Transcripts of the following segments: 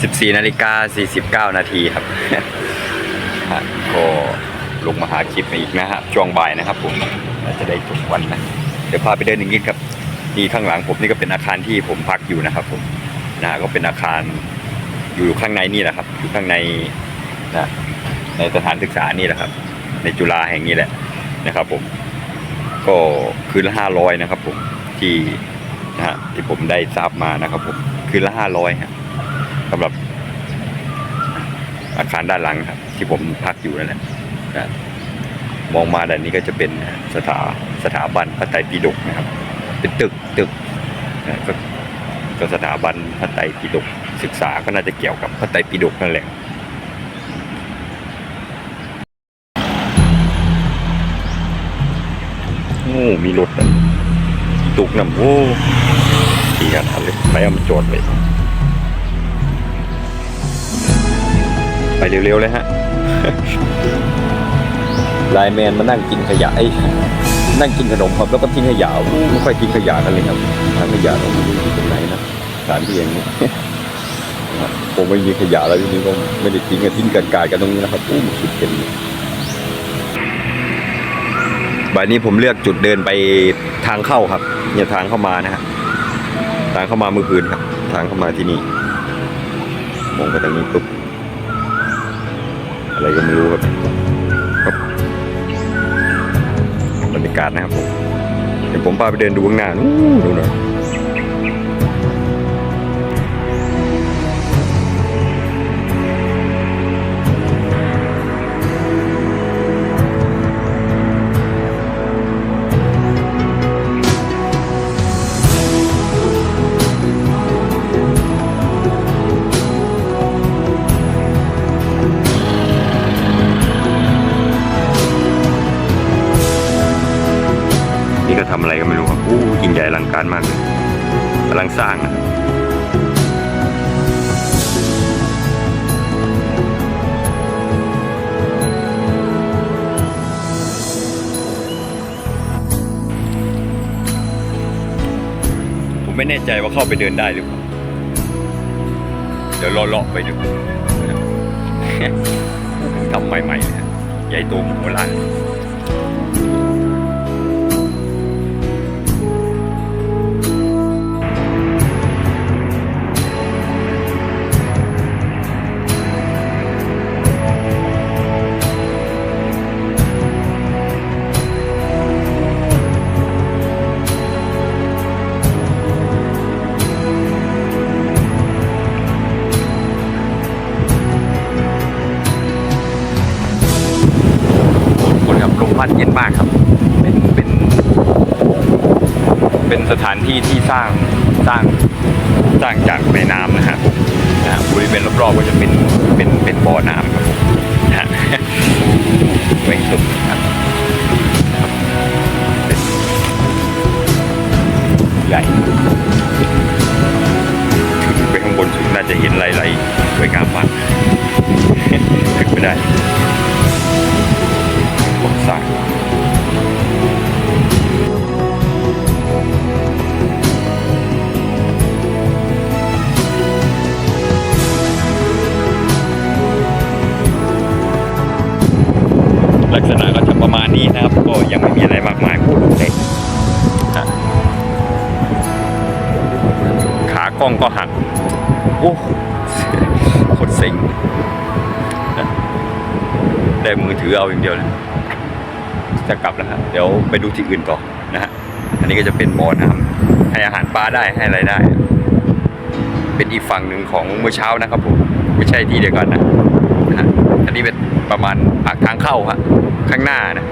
14นาฬิกา49 นาทีครับก็ลงมาหาคลิปอีกนะครับช่วงบ่ายนะครับผมจะได้ทุกวันนะ เดี๋ยวพาไปเดินอีกนิดครับ นี่ข้างหลังผมนี่ก็เป็นอาคารที่ผมพักอยู่นะครับผมนะก็เป็นอาคารอยู่ข้างในนี่แหละครับ อยู่ข้างในนะในสถานศึกษานี่แหละครับ ในจุฬาแห่งนี้แหละนะครับ ผม ก็คืนละห้าร้อยนะครับ ผมที่นะฮะที่ผมได้ทราบมานะครับ ผมคืนละห้าร้อยฮะ สำหรับอาคารด้านหลังครับ ที่ผมพักอยู่นั่นแหละนะมองมาด้านนี้ก็จะเป็นสถาสถาบันพระไตรปิฎกนะครับ เป็นตึกตึกนะก็ก็สถาบันพระไตรปิฎกศึกษาก็น่าจะเกี่ยวกับพระไตรปิฎกนั่นแหละโอ้มีรถอะตุกน้ำโอ้ดีกันทันเลยไปเอามาจอดเลย ไปเร็วๆเลยฮะลน์แมนมานั่งกินขยะไอ้นั่งกินขนมครับแล้วก็ทิ้งขยะไม่ค่อยทิ้งขยะกันเลยครับทางขยะเราไม่รู้อยู่ตรงไหนนะสถานที่อย่างนี้ผมไม่มีขยะแล้วทีนี้ก็ไม่ได้ทิ้งกันทิ้งกันกายกันตรงนี้นะครับอู้สุดเป็นบ่ายนี้ผมเลือกจุดเดินไปทางเข้าครับ เนี่ยทางเข้ามานะฮะทางเข้ามาเมื่อคืนครับ ทางเข้ามาที่นี่มองไปทางนี้ปุ๊บ อะไรก็ไม่รู้ครับครับบรรยากาศนะครับผมเดี๋ยวผมพาไปเดินดูข้างหน้านู้นดูหน่อย แน่ใจว่าเข้าไปเดินได้หรือเปล่าเดี๋ยวเลาะๆไปดูทำใหม่ๆเลยฮะใหญ่โตมโหฬารานที่ที่สร้างสร้างสร้างจากแม่น้ำนะฮะนะฮะบริเวณรอบๆก็จะเป็นเป็นเป็นบ่อน้ำครับนะฮะเวงสุดครับเป็นใหญ่ ได้มือถือเอาอย่างเดียวเลยจะกลับแล้วฮะเดี๋ยวไปดูที่อื่นต่อนะฮะอันนี้ก็จะเป็นบ่อน้ำให้อาหารปลาได้ให้อะไรได้ เป็นอีกฝั่งหนึ่งของเมื่อเช้านะครับผมไม่ใช่ที่เดียวกันนะนะฮะอันนี้เป็นประมาณปากทางเข้าฮะข้างหน้านะ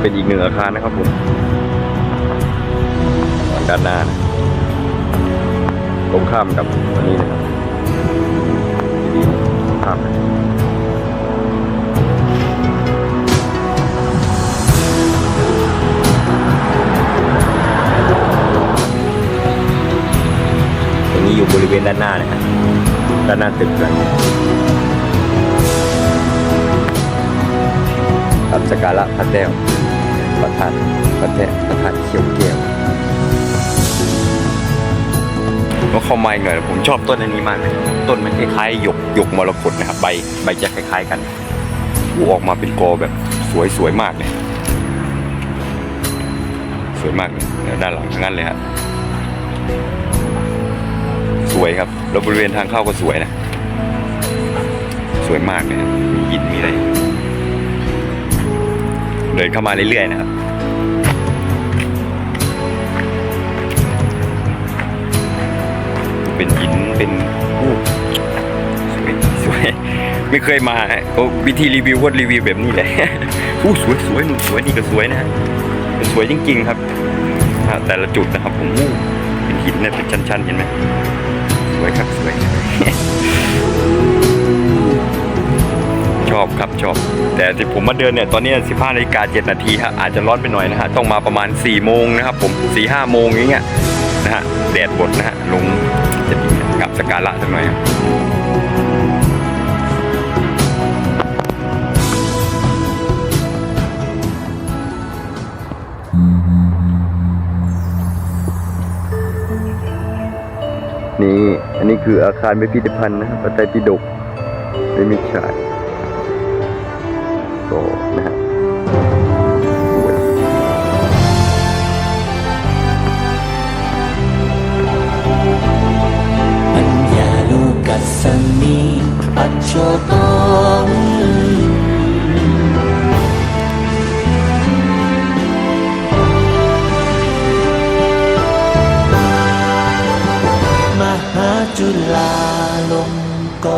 เป็นอีกหนึ่งอาคารนะครับผมด้านหน้านะตรงข้ามกับอันนี้นะครับดีๆตรงข้ามนะตรงนี้อยู่บริเวณด้านหน้านะฮะด้านหน้าตึกเลยรับสกการะพระแก้ว ประธานพระแก้วประธานเขียวแก้วก็เข้ามาอีกหน่อยผมชอบต้นอันนี้มากเลยต้นมันคล้ายๆหยกหยกมรกตนะครับใบใบจะคล้าย ๆ กันอู้ออกมาเป็นกอแบบสวยสวยมากเลยสวยมากเลยเนี่ยด้านหลังทั้งนั้นเลยฮะสวยครับแล้วบริเวณทางเข้าก็สวยนะ สวยมากเลยมีหินมีอะไร เินเข้ามาเรื่อยๆนะครับเป็นหินเป็นอู้สวยสวยไม่เคยมาโอ้วิธีรีวิวก็รีวิวแบบนี้เลยอู้สวยสวยหนูสวยนี่ก็สวยนะฮะสวยจริง ๆ ครับแต่ละจุดนะครับผมอู้เป็นหินเนี่ยเป็นชั้นๆเห็นไหมสวยครับสวย อบครับชอบ แต่ที่ผมมาเดินเนี่ยตอนนี้ 15นาฬิกา7นาทีฮะอาจจะร้อนไปหน่อยนะฮะต้องมาประมาณ 4 โมงนะครับผม 4 5 โมงอย่างเงี้ยนะฮะแดดบดนะฮะลงจะดีกลับสกการะสักหน่อยนี่อันนี้คืออาคารพิพิธภัณฑ์นะครับพระไตรปิฎกไม่มีฉาย ปัจโชโตงมหาจุฬาลงก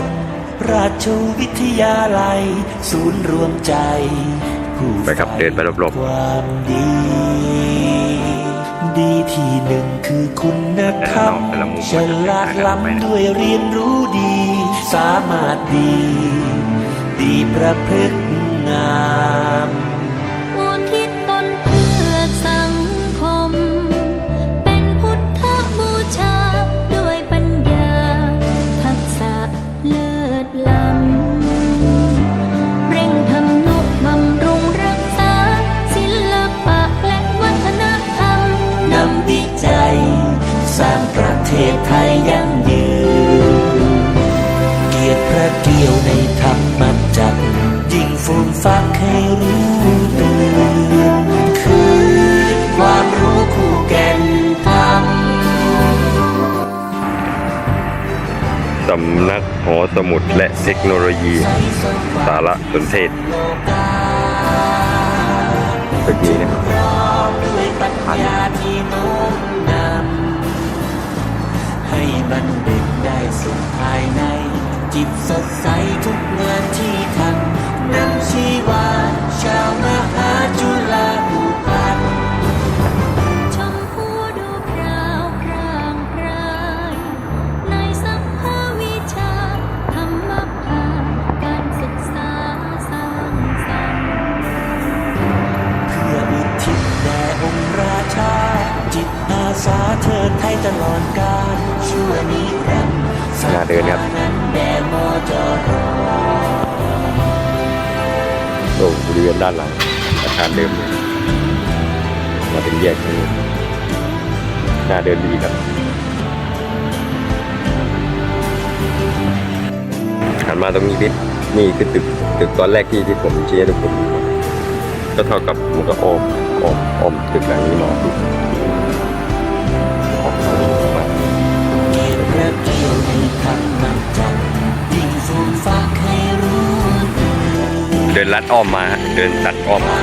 รณราชวิทยาลัย ศูนย์รวมใจ ผู้ไปครับเดินไปรอบๆความดี ดีที่หนึ่งคือคุณธรรมแต่ละมุมฉลาดล้ำด้วยเรียนรู้ดี สามารถดี ดีประพฤติงาม สารสนเทศตึกนี้นะครับด้วยปัญญาที่โน้มนำให้บัณฑิตได้สุขภายใน จิตสดใสทุกงานที่ทำนำชีวาชาวมหา ตอาเทิดไทยตลอดกาลชั่วนิรันดร์นาเดินครับนั้นแด่มจรโอ้บริเวณด้านหลังอาคารเดิมเลยมาเป็นแยกนี้น่าเดินดีครับหันมาตรงนี้นิดนี่คือตึกตึกตอนแรกที่ที่ผมเชียร์ทุกคนก็เท่ากับมันก็ออมออมออมตึกหลังนี้มา ลัดอ้อมมาเดินลัดอ้อมมา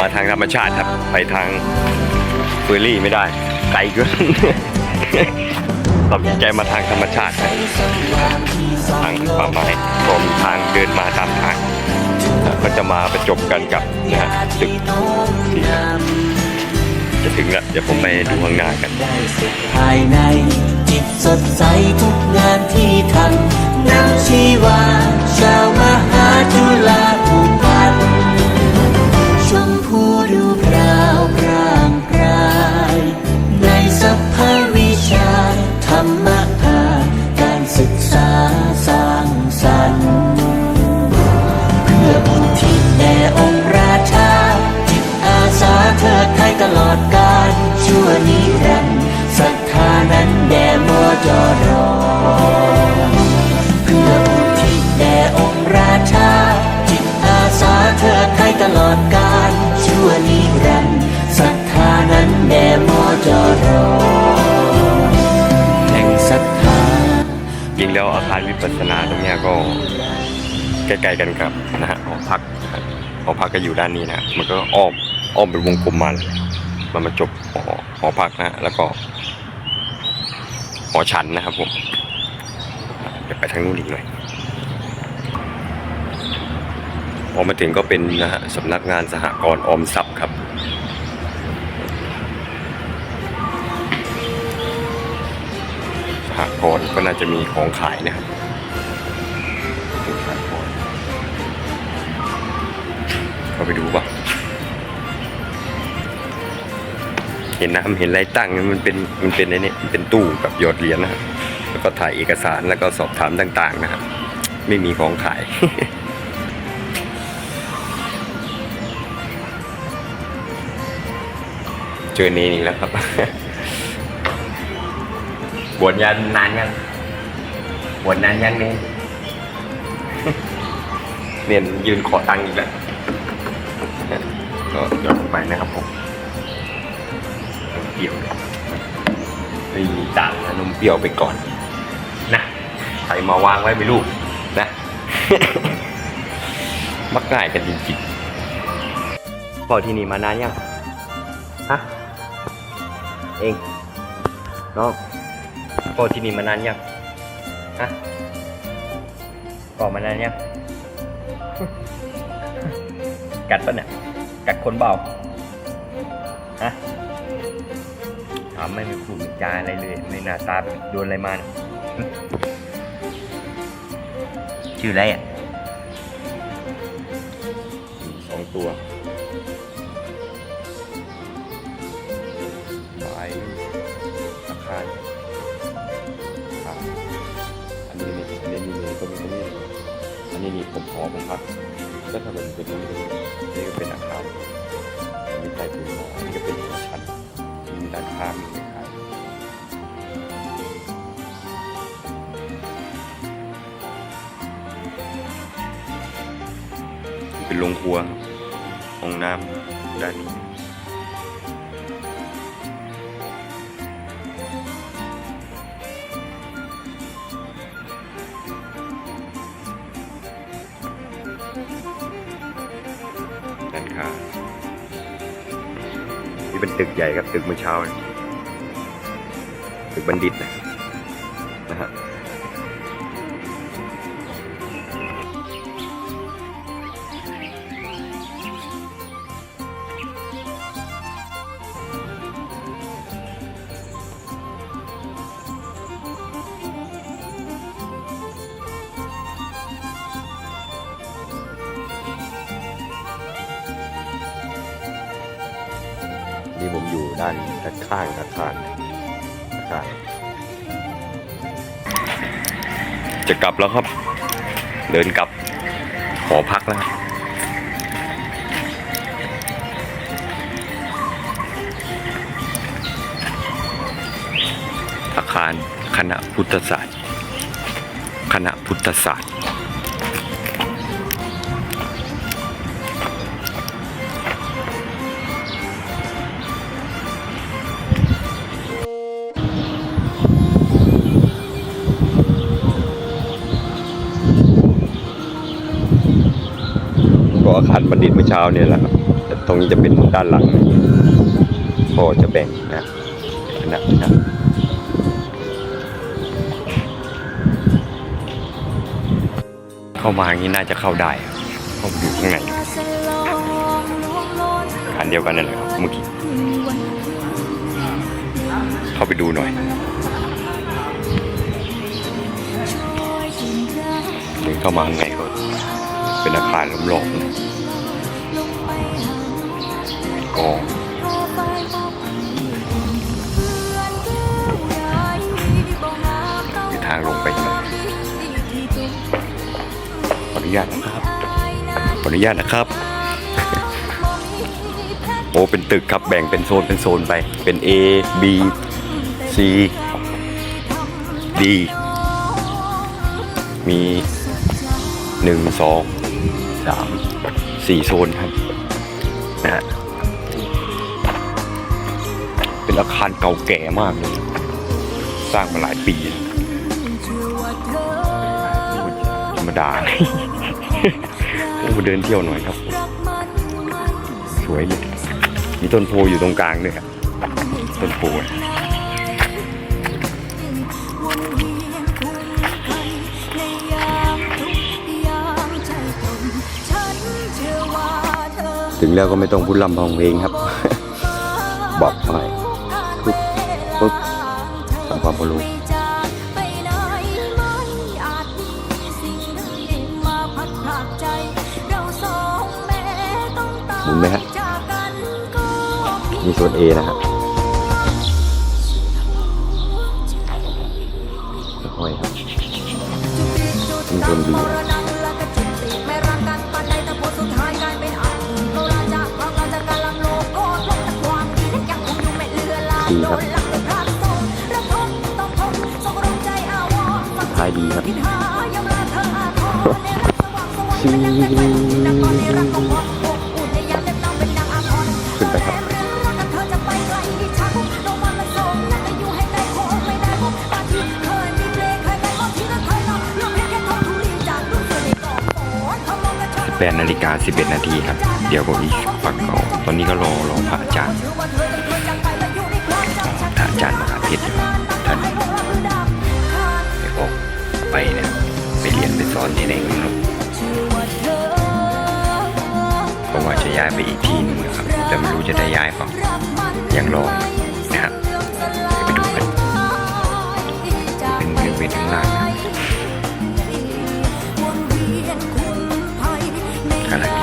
มาทางธรรมชาติครับ ไปทางเฟอร์รี่ไม่ได้ ไกลเกินตัดใจมาทางธรรมชาติครับทางป่าไม้ก็มีทางเดินมาตามทางก็จะมาประจบกันกับนะฮะตึกที่จะถึงล้วเดี๋ยวผมไปดูข้างหน้ากันภายในจิตสดใสทุกงานที่ทำนำชีวาารวิปัสสนาตรงเนี้ยก็ใกล้ๆกันครับนะฮะหอพักหอพักก็อยู่ด้านนี้นะมันก็อ้อมอ้อมเป็นวงกลมมาเลยมันมาจบหอหอพักนะฮะแล้วก็หอฉันนะครับผมเดี๋ยวไปทางนู้นอีกหน่อยพอมาถึงก็เป็นนะฮะสำนักงานสหกรณ์ออมทรัพย์ครับ หกรณ์ก็น่าจะมีของขายนะครับสหกรณ์เข้าไปดูป่ะ เห็นน้ำเห็นอะไรตั้งมันเป็นมันเป็นไอ้นี่มันเป็นตู้กับหยอดเหรียญนะครับแล้วก็ถ่ายเอกสารแล้วก็สอบถามต่าง ๆ นะครับไม่มีของขายเจอเนี้อีกแล้วครับ บวชยันนานยังบวชนานยังเนี่ยเนี่ยยืนขอตังค์อีกแล้วก็ย้อนไปนะครับผมเปรี้ยวไม่มีตังค์นนมเปรี้ยวไปก่อนนะใครมาวางไว้ไม่รู้นะมักง่ายกันจริงๆพอที่นี่มานานยังฮะเองน้อง พอที่นี่มานานยังฮะก่อมานานยังกัดปะเนี่ยกัดคนเบาฮะถามไม่มีพูดมีจาอะไรเลย ไม่หน้าตาแบโดนอะไรมาเนี่ยชื่ออะไรอะสองตัว ผมขอผมพักก็ถนนเป็นตรงนี้นี่ก็เป็นอาคารมีใต้ถุนหอนี่ก็เป็นหัวชั้นมีด้านข้างมีอาคารเป็นโรงครัวห้องน้ำด้านนี้ ตึกใหญ่ครับตึกเมื่อเช้า ตึกบัณฑิตนะ ผมอยู่ด้านข้างอาคารอาคารจะกลับแล้วครับ เดินกลับหอพักแล้วอาคารคณะพุทธศาสตร์ คณะพุทธศาสตร์ บัณฑิตเมื่อเช้าเนี่ยแหละครับแต่ตรงนี้จะเป็นด้านหลังก็จะแบ่งนะคณะคณะเข้ามาอย่างนี้น่าจะเข้าได้เข้าอยู่ข้างในอันเดียวกันนั่นแหละครับเมื่อกี้เข้าไปดูหน่อยเดินเข้ามาข้างในก็เป็นอาคารล้อมๆนะ กองมีทางลงไปใช่ไหมขออนุญาตนะครับขออนุญาตนะครับโอ้เป็นตึกครับแบ่งเป็นโซนเป็นโซนไป เป็น A B C D มีหนึ่งสองสามสี่โซนครับ อาคารเก่าแก่มากเลย สร้างมาหลายปีแล้วรมดาโอ้เดินเที่ยวหน่อยครับ สวยเลยมีต้นโพอยู่ตรงกลางด้วยครับต้นโพถึงแล้วก็ไม่ต้องพูดลำพองเพลงครับ บอกหน่อยปึ๊บปึ๊บทำ ความเคารพหมุนไหมฮะมีโซน A นะครับ 8นาฬิกา11 นาทีครับ เดี๋ยวผมอีกฝักเขาตอนนี้ก็รอรอพระอาจารย์พระอาจารย์มหาเทศท่านไปออกไปเนี่ยไปเรียนไปสอนที่ไหนก็ไม่รู้เพราะว่าจะย้ายไปอีกที่นึงครับ แต่ไม่รู้จะได้ย้ายป่ะยังรอนะครับไปดูกันเป็นบริเวณข้างล่าง Connect.